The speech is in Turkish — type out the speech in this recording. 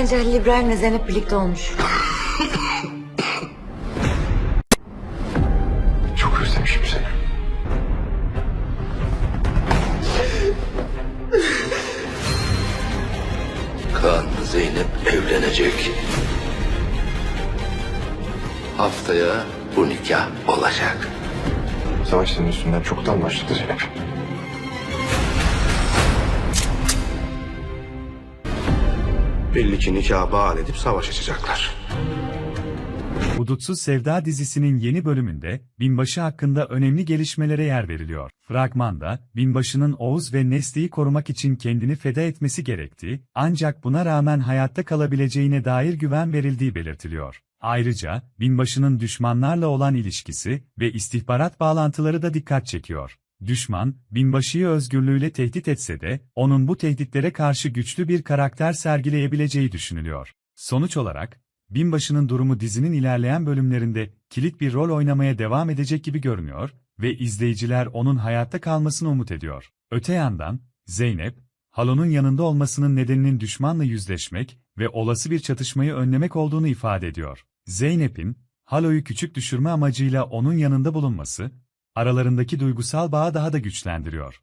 Bence Halil İbrahim'le Zeynep birlikte olmuş. Çok özlemişim seni. Kaan Zeynep evlenecek. Haftaya bu nikah olacak. Savaş senin üstünden çoktan başladı Zeynep. Belli ki nikah bahane edip savaş açacaklar. Hudutsuz Sevda dizisinin yeni bölümünde, binbaşı hakkında önemli gelişmelere yer veriliyor. Fragmanda, binbaşının Oğuz ve Nesli'yi korumak için kendini feda etmesi gerektiği, ancak buna rağmen hayatta kalabileceğine dair güven verildiği belirtiliyor. Ayrıca, binbaşının düşmanlarla olan ilişkisi ve istihbarat bağlantıları da dikkat çekiyor. Düşman, binbaşıyı özgürlüğüyle tehdit etse de, onun bu tehditlere karşı güçlü bir karakter sergileyebileceği düşünülüyor. Sonuç olarak, Binbaşı'nın durumu dizinin ilerleyen bölümlerinde kilit bir rol oynamaya devam edecek gibi görünüyor ve izleyiciler onun hayatta kalmasını umut ediyor. Öte yandan, Zeynep, Halo'nun yanında olmasının nedeninin düşmanla yüzleşmek ve olası bir çatışmayı önlemek olduğunu ifade ediyor. Zeynep'in, Halo'yu küçük düşürme amacıyla onun yanında bulunması, aralarındaki duygusal bağı daha da güçlendiriyor.